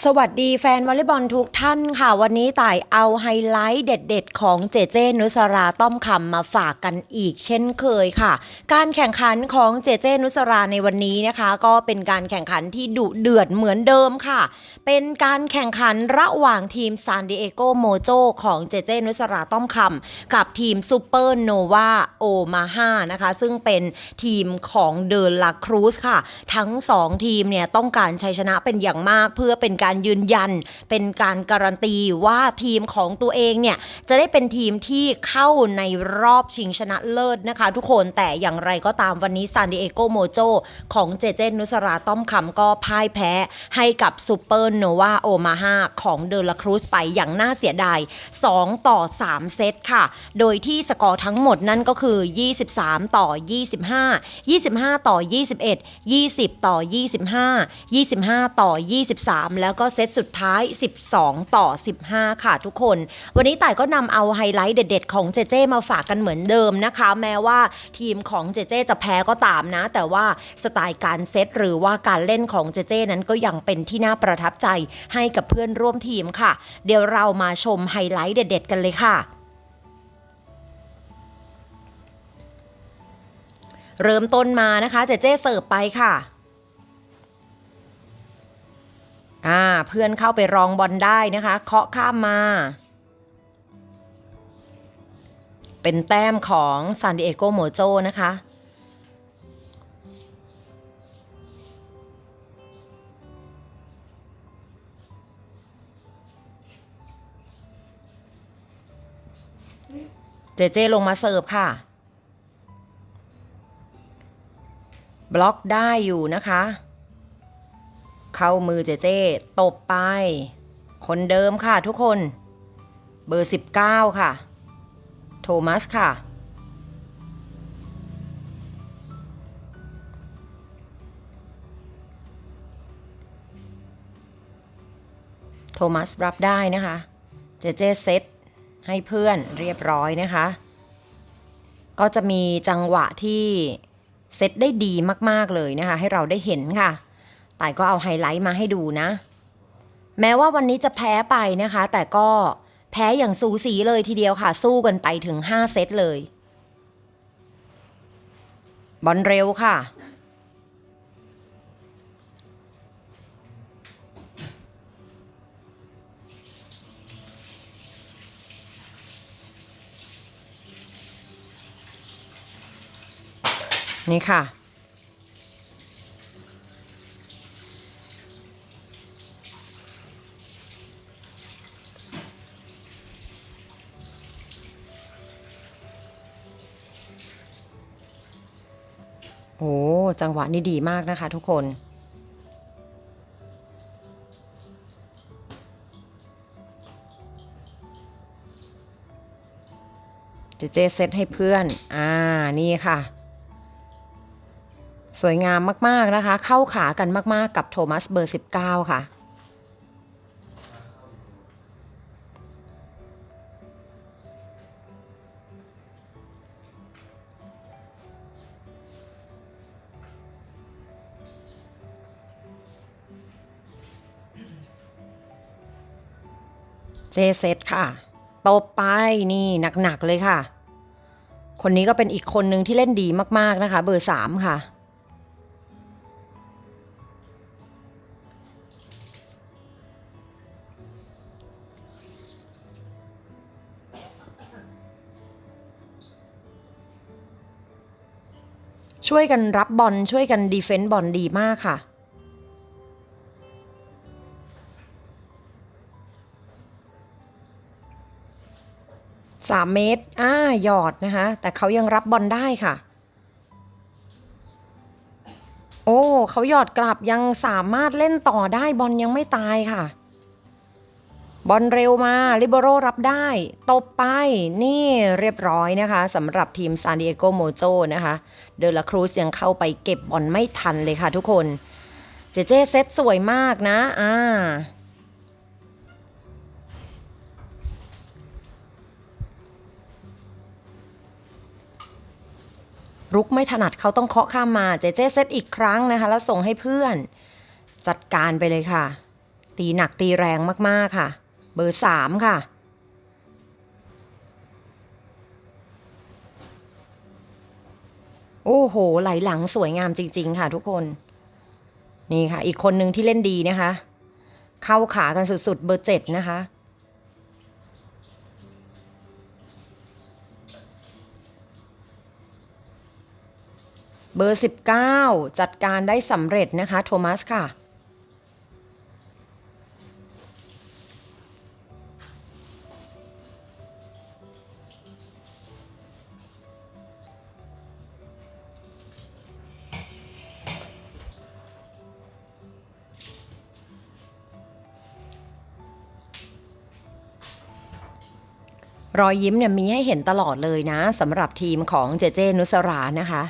สวัสดีแฟนวอลเลย์บอลทุกท่านค่ะ วันนี้ต่ายเอาไฮไลท์เด็ด ๆ ของเจเจนุสราต้อมคำมาฝากกันอีกเช่นเคยค่ะ การแข่งขันของเจเจนุสราในวันนี้นะคะ ก็เป็นการแข่งขันที่ดุเดือดเหมือนเดิมค่ะ เป็นการแข่งขันระหว่างทีมซานดิเอโกโมโจของเจเจนุสราต้อมคำกับทีมซูเปอร์โนวาโอมาฮานะคะ ซึ่งเป็นทีมของเดอลาครูสค่ะ ทั้ง 2 ทีมเนี่ยต้องการชัยชนะเป็นอย่างมากเพื่อเป็นการยืนยัน เป็นการการันตีว่าทีมของตัวเองเนี่ยจะได้เป็นทีมที่เข้าในรอบชิงชนะเลิศนะคะ ทุกคนแต่อย่างไรก็ตามวันนี้ซานดิเอโกโมโจของเจเจนุสราต้อมคำก็พ่ายแพ้ให้กับซูเปอร์โนวาโอมาฮาของเดลาครูสไปอย่างน่าเสียดาย 2 ต่อ 3 เซตค่ะ โดยที่สกอร์ทั้งหมดนั่นก็คือ 23 ต่อ 25 25 ต่อ 21 20 ต่อ 25 25 ต่อ 23 แล้วก็เซตสุดท้าย 12 ต่อ 15 ค่ะทุกคน วันนี้ต่ายก็นำเอาไฮไลท์เด็ดๆ ของเจเจมาฝากกันเหมือนเดิมนะคะ แม้ว่าทีมของเจเจจะแพ้ก็ตามนะ แต่ว่าสไตล์การเซตหรือว่าการเล่นของเจเจนั้นก็ยังเป็นที่น่าประทับใจให้กับเพื่อนร่วมทีมค่ะ เดี๋ยวเรามาชมไฮไลท์เด็ด ๆ กันเลยค่ะเริ่มต้นมานะคะ เจเจเสิร์ฟไปค่ะ อ่าเพื่อนเข้าไปรองบอลได้นะคะ เคาะข้ามมา เป็นแต้มของซานดิเอโกโมโจนะคะเจเจลงมาเสิร์ฟค่ะ บล็อกได้อยู่นะคะ เข้ามือเจเจตบไป คนเดิมค่ะทุกคน เบอร์ 19 ค่ะ โทมัสค่ะ โทมัสรับได้นะคะ เจเจเซตให้เพื่อนเรียบร้อยนะคะ ก็จะมีจังหวะที่เซตได้ดีมาก ๆ เลยนะคะ ให้เราได้เห็นค่ะ แต่ก็เอาไฮไลท์มาให้ดูนะ แม้ว่าวันนี้จะแพ้ไปนะคะ แต่ก็แพ้อย่างสูสีเลยทีเดียวค่ะ สู้กันไปถึง 5 เซตเลย บอลเร็วค่ะ นี่ค่ะ จังหวะนี้ดีมากนะคะทุกคน เจเจเซตให้เพื่อน อ่า นี่ค่ะ สวยงามมาก ๆ นะคะ เข้าขากันมาก ๆ กับโทมัสเบอร์ 19 ค่ะ เจเซตค่ะตบไปนี่หนักๆเลยค่ะ คนนี้ก็เป็นอีกคนหนึ่งที่เล่นดีมากๆนะคะ เบอร์สามค่ะ ช่วยกันรับบอลช่วยกันดีเฟนต์บอลดีมากค่ะ สามเมตรอ่าหยอดนะคะ แต่เขายังรับบอลได้ค่ะ โอ้เขาหยอดกลับยังสามารถเล่นต่อได้บอลยังไม่ตายค่ะ บอลเร็วมาลิเบโรรับได้ตบไปนี่เรียบร้อยนะคะสำหรับทีมซานดิเอโกโมโจนะคะ เดลาครูสยังเข้าไปเก็บบอลไม่ทันเลยค่ะทุกคน เจเจเซตสวยมากนะอ่า รุกไม่ถนัดเขาต้องเคาะข้ามมาเจเจเซตอีกครั้งนะคะ แล้วส่งให้เพื่อน จัดการไปเลยค่ะ ตีหนักตีแรงมากๆค่ะ เบอร์สามค่ะ โอ้โห ไหลหลังสวยงามจริง ๆ ค่ะทุกคน นี่ค่ะ อีกคนหนึ่งที่เล่นดีนะคะ เข้าขากันสุดๆ เบอร์เจ็ดนะคะ เบอร์ 19 จัดการได้สำเร็จนะคะ โทมัสค่ะ รอยยิ้มเนี่ยมีให้เห็นตลอดเลยนะสำหรับทีมของเจเจนุสรานะคะ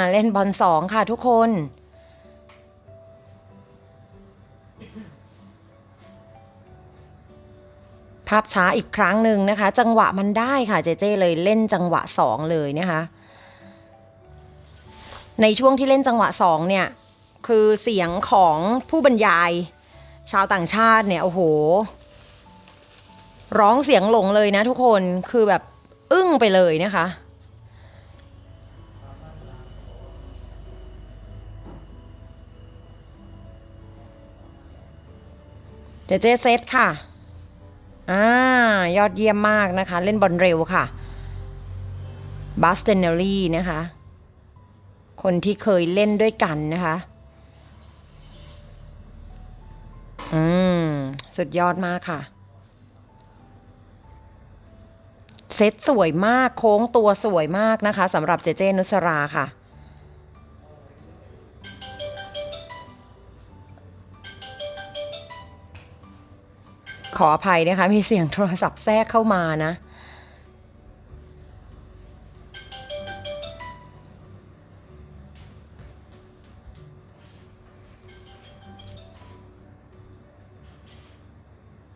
าเล่นบอลสองค่ะทุกคน ภาพช้าอีกครั้งหนึ่งนะคะ จังหวะมันได้ค่ะเจเจเลยเล่นจังหวะสองเลยนะคะในช่วงที่เล่นจังหวะสองเนี่ยคือเสียงของผู้บรรยาย ชาวต่างชาติเนี่ยโอ้โห ร้องเสียงหลงเลยนะทุกคนคือแบบอึ้งไปเลยนะคะ เจเจเซตค่ะ อ่า ยอดเยี่ยมมากนะคะ เล่นบอลเร็วค่ะบัสเตนเนลลี่นะคะ คนที่เคยเล่นด้วยกันนะคะ อืม สุดยอดมากค่ะ เซตสวยมาก โค้งตัวสวยมากนะคะสำหรับเจเจนุสราค่ะ ขออภัยนะคะ มีเสียงโทรศัพท์แทรกเข้ามานะ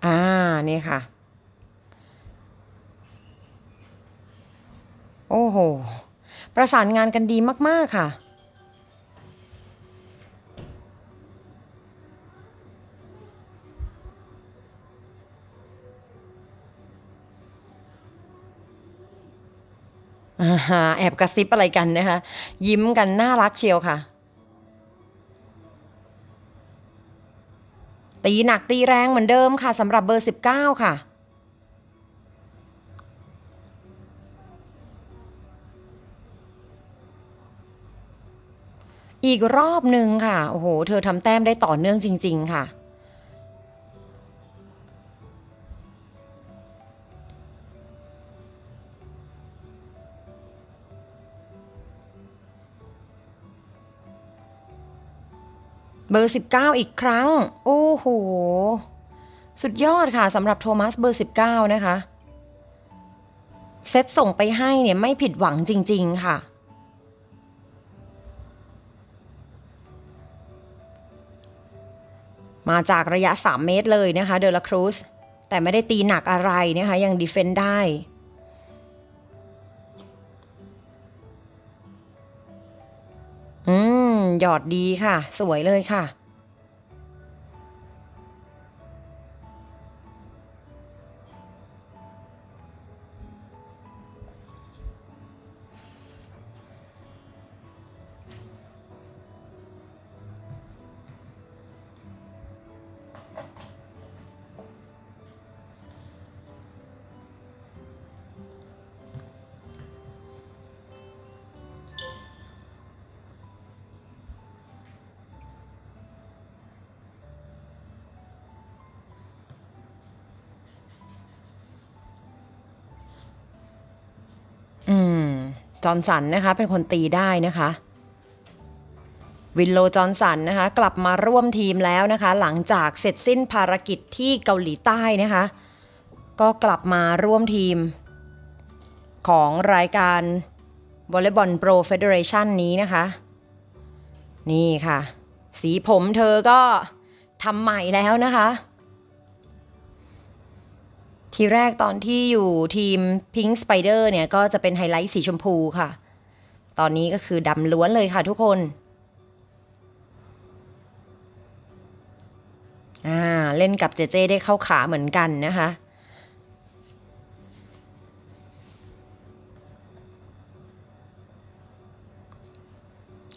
อ่า นี่ค่ะ โอ้โห ประสานงานกันดีมาก ๆ ค่ะ อาฮะแอบกระซิบอะไรกันนะคะ ยิ้มกันน่ารักเชียวค่ะ ตีหนักตีแรงเหมือนเดิมค่ะสำหรับเบอร์ 19 ค่ะอีกรอบหนึ่งค่ะ โอ้โห เธอทำแต้มได้ต่อเนื่องจริง ๆ ค่ะ เบอร์ 19 อีกครั้ง โอ้โห สุดยอดค่ะสำหรับโทมัสเบอร์ 19 นะคะ เซตส่งไปให้เนี่ยไม่ผิดหวังจริง ๆ ค่ะ มาจากระยะ 3 เมตรเลยนะคะ เดลครูสแต่ไม่ได้ตีหนักอะไรนะคะ ยังดีเฟนได้ หยอดดีค่ะ สวยเลยค่ะ จอร์นสันนะคะเป็นคนตีได้นะคะวินโลจอร์นสันนะคะกลับมาร่วมทีมแล้วนะคะ หลังจากเสร็จสิ้นภารกิจที่เกาหลีใต้นะคะ ก็กลับมาร่วมทีม ของรายการวอลเลย์บอลโปรเฟเดเรชันนี้นะคะ นี่ค่ะ สีผมเธอก็ทำใหม่แล้วนะคะ ทีแรกตอนที่อยู่ทีม Pink Spider เนี่ย ก็จะเป็นไฮไลท์สีชมพูค่ะ ตอนนี้ก็คือดำล้วนเลยค่ะทุกคน อ่า เล่นกับเจเจได้เข้าขาเหมือนกันนะคะ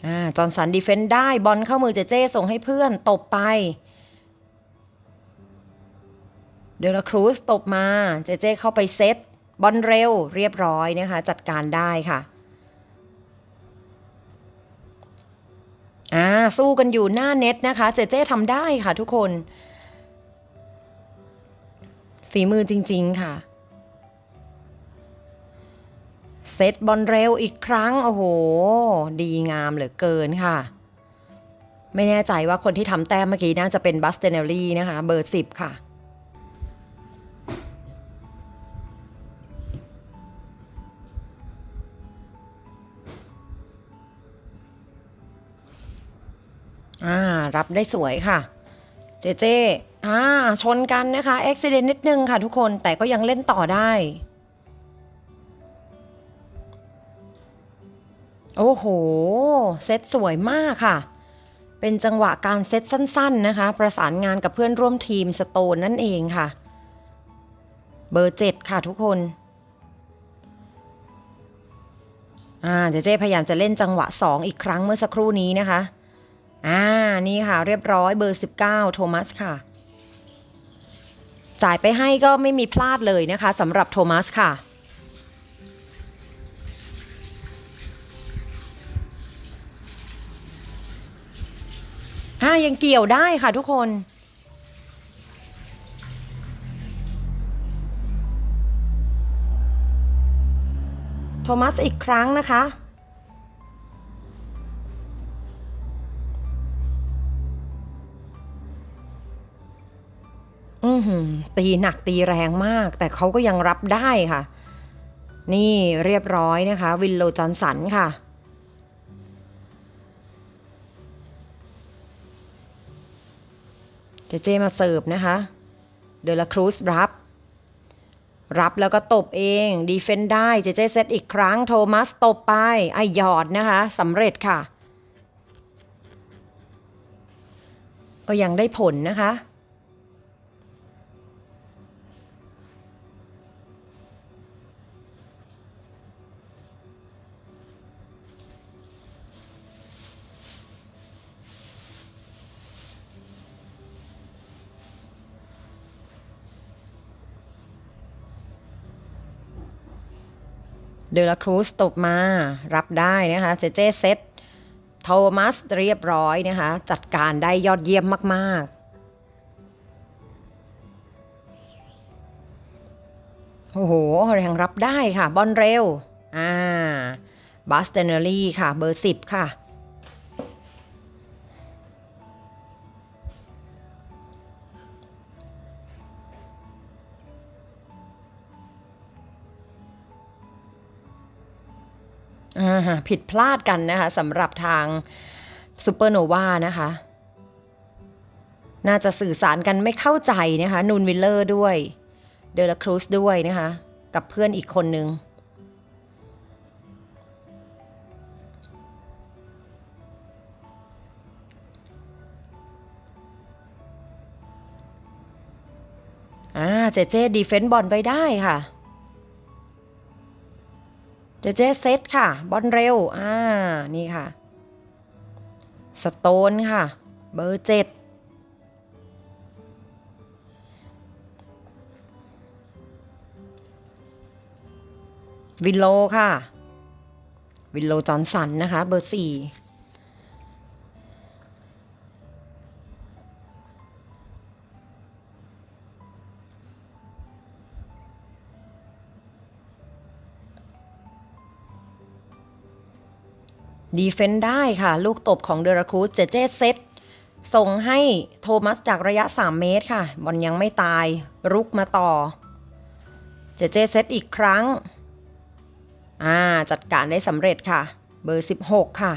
อ่าจอร์นสันดีเฟนต์ได้บอลเข้ามือเจเจส่งให้เพื่อนตบไป เดลครูสตบมา เจเจเข้าไปเซตบอลเร็วเรียบร้อยนะคะ จัดการได้ค่ะอ่าสู้กันอยู่หน้าเน็ตนะคะ เจเจทำได้ค่ะทุกคน ฝีมือจริง ๆ ค่ะ เซตบอลเร็วอีกครั้ง โอ้โห ดีงามเหลือเกินค่ะ ไม่แน่ใจว่าคนที่ทำแต้มเมื่อกี้น่าจะเป็นบัสเตเนลลี่นะคะ เบอร์สิบค่ะ อ่ารับได้สวยค่ะ เจเจอ่าชนกันนะคะอุบิเหตุนิดนึงค่ะทุกคนแต่ก็ยังเล่นต่อได้ โอ้โห เซตสวยมากค่ะ เป็นจังหวะการเซตสั้น ๆนะคะ ประสานงานกับเพื่อนร่วมทีมสโตนนั่นเองค่ะ เบอร์เจ็ดค่ะทุกคนอ่าเจเจพยายามจะเล่นจังหวะสองอีกครั้งเมื่อสักครู่นี้นะคะ อ่า นี่ค่ะ เรียบร้อยเบอร์ 19 โทมัสค่ะ จ่ายไปให้ก็ไม่มีพลาดเลยนะคะสำหรับโทมัสค่ะอ่ายังเกี่ยวได้ค่ะทุกคนโทมัสอีกครั้งนะคะ อืตีหนักตีแรงมาก แต่เขาก็ยังรับได้ค่ะ นี่เรียบร้อยนะคะ วินโลจอนสันค่ะเจเจมาเสิร์ฟนะคะ เดลครูสรับ รับแล้วก็ตบเอง ดีเฟนได้ เจเจเซตอีกครั้ง โทมัสตบไปไอหยอดนะคะสำเร็จค่ะ ก็ยังได้ผลนะคะ เดลครูสตบมารับได้นะคะ เจเจเซตโทมัสเรียบร้อยนะคะ จัดการได้ยอดเยี่ยมมาก ๆ โอ้โหยังรับได้ค่ะ บอลเร็ว อ่าบัสเตเนอรี่ค่ะ เบอร์สิบค่ะ ผิดพลาดกันนะคะสำหรับทางซูเปอร์โนวานะคะ น่าจะสื่อสารกันไม่เข้าใจนะคะนูนวิลเลอร์ด้วยเดลครูสด้วยนะคะ กับเพื่อนอีกคนนึงอ่าเจเจดีเฟนต์บอลไปได้ค่ะ เจเจเซตค่ะ บอลเร็ว อ่า นี่ค่ะ สโตนค่ะ เบอร์เจ็ดวินโลค่ะ วินโลจอนสันนะคะ เบอร์สี่ ดีเฟนต์ได้ค่ะ ลูกตบของเดราครูสเจเจเซตส่งให้โทมัสจากระยะ 3 เมตรค่ะ บอลยังไม่ตาย รุกมาต่อ เจเจเซตอีกครั้ง อ่า จัดการได้สำเร็จค่ะ เบอร์ 16 ค่ะ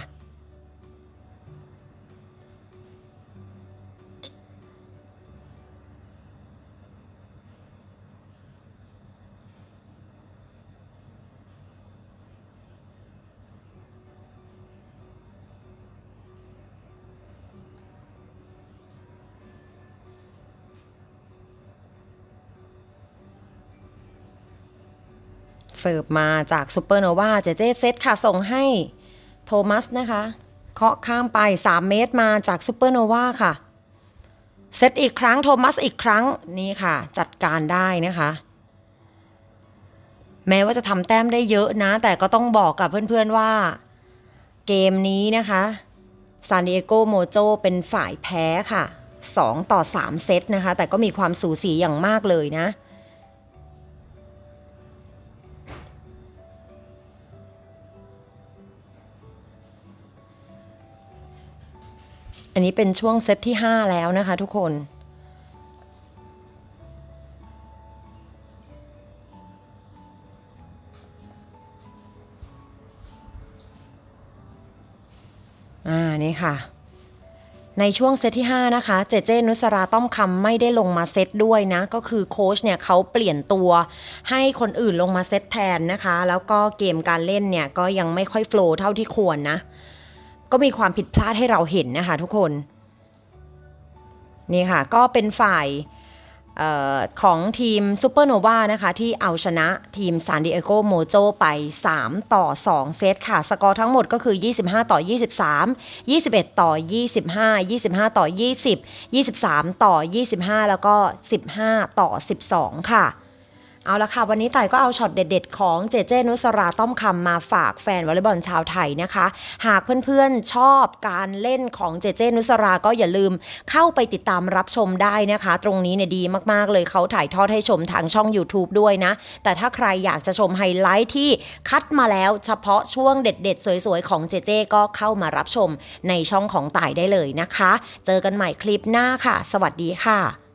เสิร์ฟมาจากซูเปอร์โนวาเจเจเซตค่ะ ส่งให้โทมัสนะคะ เคาะข้ามไป 3 เมตรมาจากซูเปอร์โนวาค่ะ เซตอีกครั้งโทมัสอีกครั้งนี่ค่ะ จัดการได้นะคะ แม้ว่าจะทำแต้มได้เยอะนะ แต่ก็ต้องบอกกับเพื่อนๆว่า เกมนี้นะคะซานดิเอโกโมโจเป็นฝ่ายแพ้ค่ะ 2 ต่อ 3 เซตนะคะ แต่ก็มีความสูสีอย่างมากเลยนะ อันนี้เป็นช่วงเซตที่ 5 แล้วนะคะทุกคน อ่า นี่ค่ะ ในช่วงเซตที่ 5 นะคะ เจเจนุสราต้อมคำไม่ได้ลงมาเซตด้วยนะ ก็คือโค้ชเนี่ยเขาเปลี่ยนตัวให้คนอื่นลงมาเซตแทนนะคะ แล้วก็เกมการเล่นเนี่ยก็ยังไม่ค่อยโฟลว์เท่าที่ควรนะ ก็มีความผิดพลาดให้เราเห็นนะคะทุกคน นี่ค่ะ ก็เป็นฝ่ายออของทีมซูเปอร์โนวานะคะ ที่เอาชนะทีมซานดิเอโกโมโจไป 3 ต่อ 2 เซตค่ะ สกอร์ทั้งหมดก็คือ 25 ต่อ 23 21 ต่อ 25 25 ต่อ 20 23 ต่อ 25 แล้วก็ 15 ต่อ 12 ค่ะ เอาละค่ะ วันนี้ต่ายก็เอาช็อตเด็ด ๆ ของเจเจนุสราต้อมคำมาฝากแฟนวอลเลย์บอลชาวไทยนะคะ หากเพื่อนๆชอบการเล่นของเจเจนุสราก็อย่าลืมเข้าไปติดตามรับชมได้นะคะ ตรงนี้เนี่ยดีมากๆเลยเขาถ่ายทอดให้ชมทางช่อง YouTube ด้วยนะ แต่ถ้าใครอยากจะชมไฮไลท์ที่คัดมาแล้วเฉพาะช่วงเด็ด ๆ สวยๆของเจเจก็เข้ามารับชมในช่องของต่ายได้เลยนะคะ เจอกันใหม่คลิปหน้าค่ะ สวัสดีค่ะ